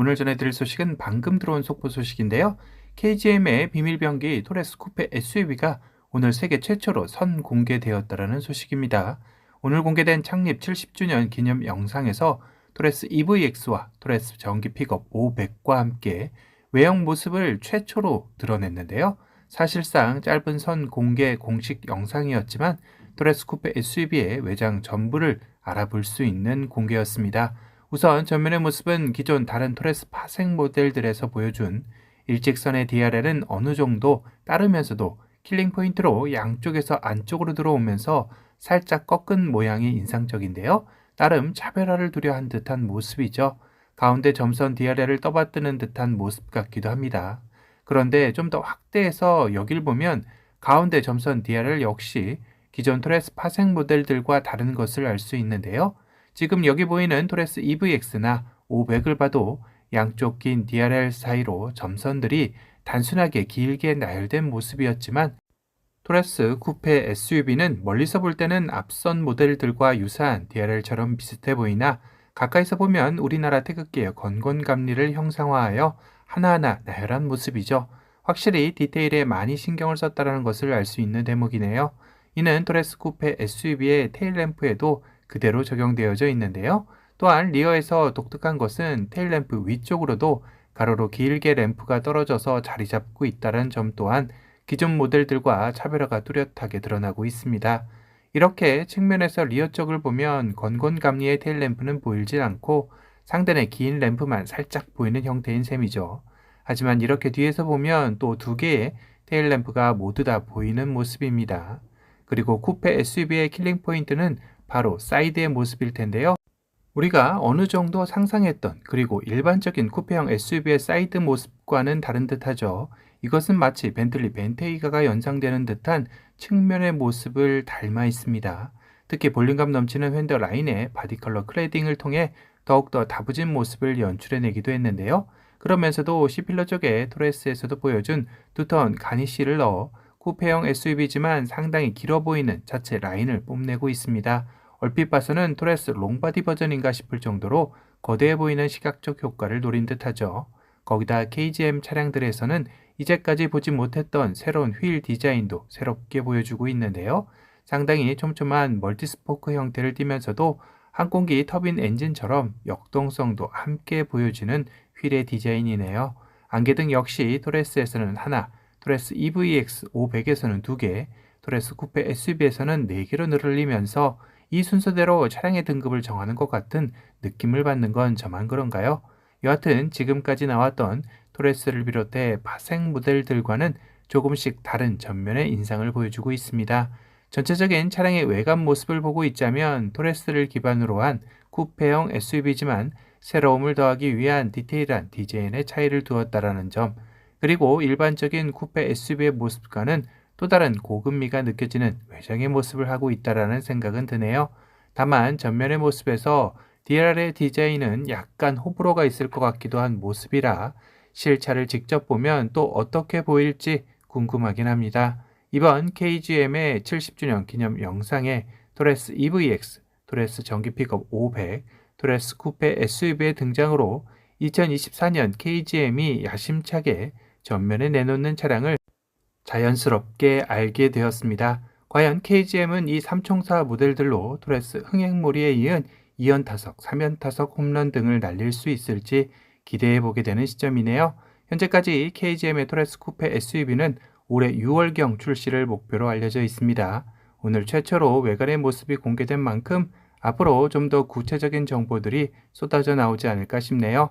오늘 전해드릴 소식은 방금 들어온 속보 소식인데요. KGM의 비밀병기 토레스 쿠페 SUV가 오늘 세계 최초로 선 공개되었다라는 소식입니다. 오늘 공개된 창립 70주년 기념 영상에서 토레스 EVX와 토레스 전기 픽업 500과 함께 외형 모습을 최초로 드러냈는데요. 사실상 짧은 선 공개 공식 영상이었지만 토레스 쿠페 SUV의 외장 전부를 알아볼 수 있는 공개였습니다. 우선 전면의 모습은 기존 다른 토레스 파생 모델들에서 보여준 일직선의 DRL은 어느 정도 따르면서도 킬링 포인트로 양쪽에서 안쪽으로 들어오면서 살짝 꺾은 모양이 인상적인데요. 나름 차별화를 두려 한 듯한 모습이죠. 가운데 점선 DRL을 떠받드는 듯한 모습 같기도 합니다. 그런데 좀 더 확대해서 여길 보면 가운데 점선 DRL 역시 기존 토레스 파생 모델들과 다른 것을 알 수 있는데요. 지금 여기 보이는 토레스 EVX나 500을 봐도 양쪽 긴 DRL 사이로 점선들이 단순하게 길게 나열된 모습이었지만 토레스 쿠페 SUV는 멀리서 볼 때는 앞선 모델들과 유사한 DRL처럼 비슷해 보이나 가까이서 보면 우리나라 태극기의 건건감리를 형상화하여 하나하나 나열한 모습이죠. 확실히 디테일에 많이 신경을 썼다는 것을 알 수 있는 대목이네요. 이는 토레스 쿠페 SUV의 테일램프에도 그대로 적용되어져 있는데요. 또한 리어에서 독특한 것은 테일램프 위쪽으로도 가로로 길게 램프가 떨어져서 자리 잡고 있다는 점 또한 기존 모델들과 차별화가 뚜렷하게 드러나고 있습니다. 이렇게 측면에서 리어 쪽을 보면 건건감리의 테일램프는 보이질 않고 상단의 긴 램프만 살짝 보이는 형태인 셈이죠. 하지만 이렇게 뒤에서 보면 또 두 개의 테일램프가 모두 다 보이는 모습입니다. 그리고 쿠페 SUV의 킬링 포인트는 바로 사이드의 모습일 텐데요. 우리가 어느 정도 상상했던 그리고 일반적인 쿠페형 SUV의 사이드 모습과는 다른 듯하죠. 이것은 마치 벤틀리 벤테이가가 연상되는 듯한 측면의 모습을 닮아 있습니다. 특히 볼륨감 넘치는 휀더 라인의 바디 컬러 클레딩을 통해 더욱더 다부진 모습을 연출해내기도 했는데요. 그러면서도 C필러 쪽에 토레스에서도 보여준 두터운 가니쉬를 넣어 쿠페형 SUV지만 상당히 길어 보이는 자체 라인을 뽐내고 있습니다. 얼핏 봐서는 토레스 롱바디 버전인가 싶을 정도로 거대해 보이는 시각적 효과를 노린 듯하죠. 거기다 KGM 차량들에서는 이제까지 보지 못했던 새로운 휠 디자인도 새롭게 보여주고 있는데요. 상당히 촘촘한 멀티스포크 형태를 띠면서도 항공기 터빈 엔진처럼 역동성도 함께 보여주는 휠의 디자인이네요. 안개등 역시 토레스에서는 하나, 토레스 EVX 500에서는 두 개, 토레스 쿠페 SUV에서는 네 개로 늘리면서 이 순서대로 차량의 등급을 정하는 것 같은 느낌을 받는 건 저만 그런가요? 여하튼 지금까지 나왔던 토레스를 비롯해 파생 모델들과는 조금씩 다른 전면의 인상을 보여주고 있습니다. 전체적인 차량의 외관 모습을 보고 있자면 토레스를 기반으로 한 쿠페형 SUV지만 새로움을 더하기 위한 디테일한 디자인의 차이를 두었다라는 점, 그리고 일반적인 쿠페 SUV의 모습과는 또 다른 고급미가 느껴지는 외장의 모습을 하고 있다라는 생각은 드네요. 다만 전면의 모습에서 DRL의 디자인은 약간 호불호가 있을 것 같기도 한 모습이라 실차를 직접 보면 또 어떻게 보일지 궁금하긴 합니다. 이번 KGM의 70주년 기념 영상에 토레스 EVX, 토레스 전기 픽업 500, 토레스 쿠페 SUV의 등장으로 2024년 KGM이 야심차게 전면에 내놓는 차량을 자연스럽게 알게 되었습니다. 과연 KGM은 이 삼총사 모델들로 토레스 흥행몰이에 이은 2연 타석, 3연 타석 홈런 등을 날릴 수 있을지 기대해 보게 되는 시점이네요. 현재까지 KGM의 토레스 쿠페 SUV는 올해 6월경 출시를 목표로 알려져 있습니다. 오늘 최초로 외관의 모습이 공개된 만큼 앞으로 좀 더 구체적인 정보들이 쏟아져 나오지 않을까 싶네요.